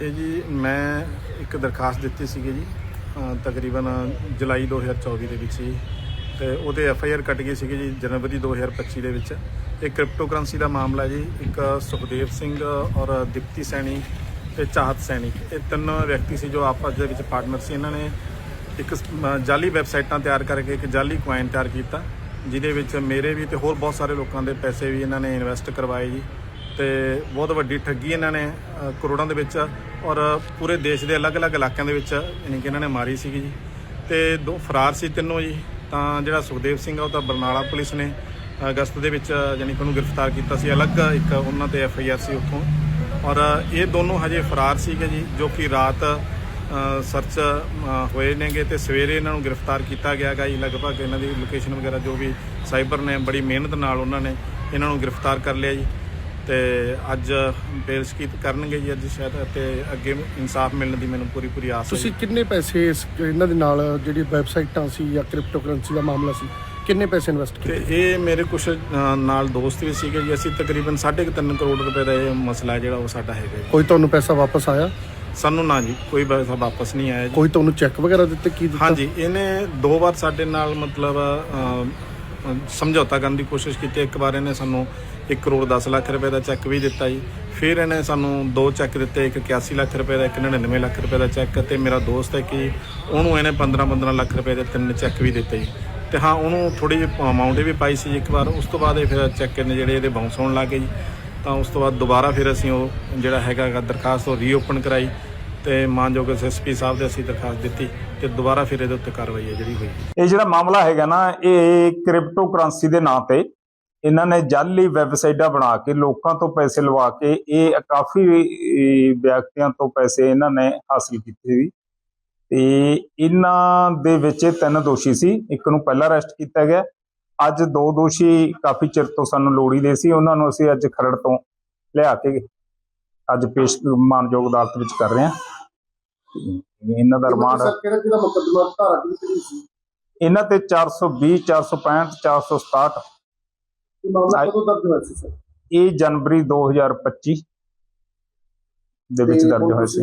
ਇਹ ਜੀ ਮੈਂ ਇੱਕ ਦਰਖਾਸਤ ਦਿੱਤੀ ਸੀਗੀ ਜੀ ਤਕਰੀਬਨ ਜੁਲਾਈ 2024 ਦੇ ਵਿੱਚ ਜੀ। ਤੇ ਉਹਦੇ ਐਫ ਆਈ ਆਰ ਕੱਟ ਗਈ ਸੀਗੀ ਜੀ ਜਨਵਰੀ 2025 ਦੇ ਵਿੱਚ। ਇਹ ਕ੍ਰਿਪਟੋ ਕਰੰਸੀ ਦਾ ਮਾਮਲਾ ਜੀ ਇੱਕ ਸੁਖਦੇਵ ਸਿੰਘ ਔਰ ਦੀਪਤੀ ਸੈਣੀ ਤੇ ਚਾਹਤ ਸੈਣੀ। ਇਹ ਤਿੰਨ ਵਿਅਕਤੀ ਸੀ ਜੋ ਆਪਸ ਦੇ ਵਿੱਚ ਪਾਰਟਨਰ ਸੀ। ਇਹਨਾਂ ਨੇ ਇੱਕ ਸ- ਅ, ਜਾਲੀ ਵੈਬਸਾਈਟਾਂ ਤਿਆਰ ਕਰਕੇ ਇੱਕ ਜਾਲੀ ਕੁਆਇਨ ਤਿਆਰ ਕੀਤਾ ਜਿਹਦੇ ਵਿੱਚ ਮੇਰੇ ਵੀ ਤੇ ਹੋਰ ਬਹੁਤ ਸਾਰੇ ਲੋਕਾਂ ਦੇ ਪੈਸੇ ਵੀ ਇਹਨਾਂ ਨੇ ਇਨਵੈਸਟ ਕਰਵਾਏ ਜੀ। ਤੇ ਬਹੁਤ ਵੱਡੀ ਠੱਗੀ ਇਹਨਾਂ ਨੇ ਕਰੋੜਾਂ ਦੇ ਵਿੱਚ, ਔਰ ਪੂਰੇ ਦੇਸ਼ ਦੇ ਅਲੱਗ-ਅਲੱਗ ਇਲਾਕਿਆਂ ਦੇ ਵਿੱਚ ਯਾਨੀ ਕਿ ਇਹਨਾਂ ਨੇ ਮਾਰੀ ਸੀਗੀ ਜੀ। ਤੇ ਦੋ ਫਰਾਰ ਸੀ ਤਿੰਨੋਂ ਜੀ। ਤਾਂ ਜਿਹੜਾ ਸੁਖਦੇਵ ਸਿੰਘ ਆ, ਉਹ ਤਾਂ ਬਰਨਾਲਾ ਪੁਲਿਸ ਨੇ ਅਗਸਤ ਦੇ ਵਿੱਚ ਯਾਨੀ ਕਿ ਉਹਨੂੰ ਗ੍ਰਿਫਤਾਰ ਕੀਤਾ ਸੀ। ਅਲੱਗ ਇੱਕ ਉਹਨਾਂ ਤੇ ਐਫ ਆਈ ਆਰ ਸੀ ਉੱਥੋਂ। ਔਰ ਇਹ ਦੋਨੋਂ ਹਜੇ ਫਰਾਰ ਸੀਗੇ ਜੀ, ਜੋ ਕਿ ਰਾਤ ਸਰਚ ਹੋਏ ਨੇਗੇ ਤੇ ਸਵੇਰੇ ਇਹਨਾਂ ਨੂੰ ਗ੍ਰਿਫਤਾਰ ਕੀਤਾ ਗਿਆ ਗਾ ਜੀ। ਲਗਭਗ ਇਹਨਾਂ ਦੀ ਲੋਕੇਸ਼ਨ ਵਗੈਰਾ ਜੋ ਵੀ ਸਾਈਬਰ ਨੇ, ਬੜੀ ਮਿਹਨਤ ਨਾਲ ਉਹਨਾਂ ਨੇ ਇਹਨਾਂ ਨੂੰ ਗ੍ਰਿਫਤਾਰ ਕਰ ਲਿਆ ਜੀ। ਤੇ ਅੱਜ ਬੇਇੱਜ਼ਤੀ ਕਰਨਗੇ ਜੀ ਅੱਜ ਸ਼ਾਇਦ ਤੇ ਅੱਗੇ ਇਨਸਾਫ ਮਿਲਣ ਦੀ ਮੈਨੂੰ ਪੂਰੀ ਪੂਰੀ ਆਸ ਹੈ ਤੁਸੀਂ ਕਿੰਨੇ ਪੈਸੇ ਇਸ ਇਹਨਾਂ ਦੇ ਨਾਲ ਜਿਹੜੀ ਵੈਬਸਾਈਟਾਂ ਸੀ ਜਾਂ ਕ੍ਰਿਪਟੋ ਕਰੰਸੀ ਦਾ ਮਾਮਲਾ ਸੀ ਕਿੰਨੇ ਪੈਸੇ ਇਨਵੈਸਟ ਤੇ ਕੀਤੇ ਇਹ ਮੇਰੇ ਕੁਝ ਨਾਲ ਦੋਸਤ ਵੀ ਸੀਗੇ ਜੀ ਅਸੀਂ ਤਕਰੀਬਨ 3.5 ਕਰੋੜ ਰੁਪਏ ਦਾ ਇਹ ਮਸਲਾ ਜਿਹੜਾ ਉਹ ਸਾਡਾ ਹੈਗਾ ਜੀ। ਕੋਈ ਤੁਹਾਨੂੰ ਪੈਸਾ ਵਾਪਸ ਆਇਆ? ਸਾਨੂੰ ਨਾ ਜੀ ਕੋਈ ਪੈਸਾ ਵਾਪਸ ਨਹੀਂ ਆਇਆ ਜੀ। ਕੋਈ ਤੁਹਾਨੂੰ ਚੈੱਕ ਵਗੈਰਾ ਦਿੱਤੇ ਕੀ ਦਿੱਤਾ? ਹਾਂਜੀ ਇਹਨੇ ਦੋ ਵਾਰ ਸਾਡੇ ਨਾਲ ਮਤਲਬ ਸਮਝੌਤਾ ਕਰਨ ਦੀ ਕੋਸ਼ਿਸ਼ ਕੀਤੀ। ਇੱਕ ਵਾਰ ਇਹਨੇ ਸਾਨੂੰ 1 ਕਰੋੜ 10 ਲੱਖ ਰੁਪਏ ਦਾ ਚੈੱਕ ਵੀ ਦਿੱਤਾ ਜੀ। ਫਿਰ ਇਹਨੇ ਸਾਨੂੰ ਦੋ ਚੈੱਕ ਦਿੱਤੇ, ਇੱਕ 81 ਲੱਖ ਰੁਪਏ ਦਾ, ਇੱਕ 99 ਲੱਖ ਰੁਪਏ ਦਾ ਚੈੱਕ ਤੇ ਮੇਰਾ ਦੋਸਤ ਹੈ ਕਿ ਉਹਨੂੰ ਇਹਨੇ 15 15 ਲੱਖ ਰੁਪਏ ਦੇ ਤਿੰਨ ਚੈੱਕ ਵੀ ਦਿੱਤੇ ਜੀ। ਤੇ ਹਾਂ, ਉਹਨੂੰ ਥੋੜੀ ਜਿਹੀ ਅਮਾਉਂਟ ਵੀ ਪਾਈ ਸੀ ਇੱਕ ਵਾਰ। ਉਸ ਤੋਂ ਬਾਅਦ ਇਹ ਫਿਰ ਚੈੱਕ ਨੇ ਜਿਹੜੇ ਇਹਦੇ ਬਾਉਂਸ ਹੋਣ ਲੱਗ ਗਏ ਜੀ। ਤਾਂ ਉਸ ਤੋਂ ਬਾਅਦ ਦੁਬਾਰਾ ਫਿਰ ਅਸੀਂ ਉਹ ਜਿਹੜਾ ਹੈਗਾ ਦਰਖਾਸਤ ਉਹ ਰੀਓਪਨ ਕਰਾਈ। ਤੇ ਮਾਨਯੋਗ ਐਸਐਸਪੀ ਸਾਹਿਬ ਦੇ ਅਸੀਂ ਦਰਖਾਸਤ ਦਿੱਤੀ ਤੇ ਦੁਬਾਰਾ ਫਿਰ ਇਹਦੇ ਉੱਤੇ ਕਾਰਵਾਈ ਹੈ ਜਿਹੜੀ ਹੋਈ ਇਹ ਜਿਹੜਾ ਮਾਮਲਾ ਹੈਗਾ ਨਾ, ਇਹ ਕ੍ਰਿਪਟੋ ਕਰੰਸੀ ਦੇ ਨਾਂ ਤੇ ਇਹਨਾਂ ਨੇ ਜਾਲੀ ਵੈਬਸਾਈਟਾਂ ਬਣਾ ਕੇ, ਲੋਕਾਂ ਤੋਂ ਪੈਸੇ ਲਵਾ ਕੇ, ਇਹ ਕਾਫੀ ਵਿਅਕਤੀਆਂ ਤੋਂ ਪੈਸੇ ਇਹਨਾਂ ਨੇ ਹਾਸਲ ਕੀਤੇ ਸੀ। ਤੇ ਇਹਨਾਂ ਦੇ ਵਿੱਚ ਇਹ ਤਿੰਨ ਦੋਸ਼ੀ ਸੀ, ਇੱਕ ਨੂੰ ਪਹਿਲਾਂ ਅਰੈਸਟ ਕੀਤਾ ਗਿਆ। ਅੱਜ ਦੋ ਦੋਸ਼ੀ ਕਾਫੀ ਚਿਰ ਤੋਂ ਸਾਨੂੰ ਲੋੜੀ ਦੇ ਸੀ, ਉਹਨਾਂ ਨੂੰ ਅਸੀਂ ਅੱਜ ਖਰੜ ਤੋਂ ਲਿਆ ਕੇ ਅੱਜ ਪੇਸ਼, ਮਾਨਯੋਗ ਅਦਾਲਤ ਵਿੱਚ ਕਰ ਰਹੇ ਹਾਂ। ਇਹਨਾਂ ਦਾ ਰਿਮਾਂਡ ਕਿਹੜਾ ਕਿਹੜਾ ਮੁਕੱਦਮਾ ਧਾਰਾ ਕਿਹੜੀ ਸੀ? ਇਹਨਾਂ ਤੇ 420 465 467 ਇਹ ਮਾਮਲਾ ਕਦੋਂ ਦਰਜ ਹੋਇਆ ਸੀ ਸਰ? ਇਹ ਜਨਵਰੀ 2025 ਦੇ ਵਿੱਚ ਦਰਜ ਹੋਇਆ ਸੀ।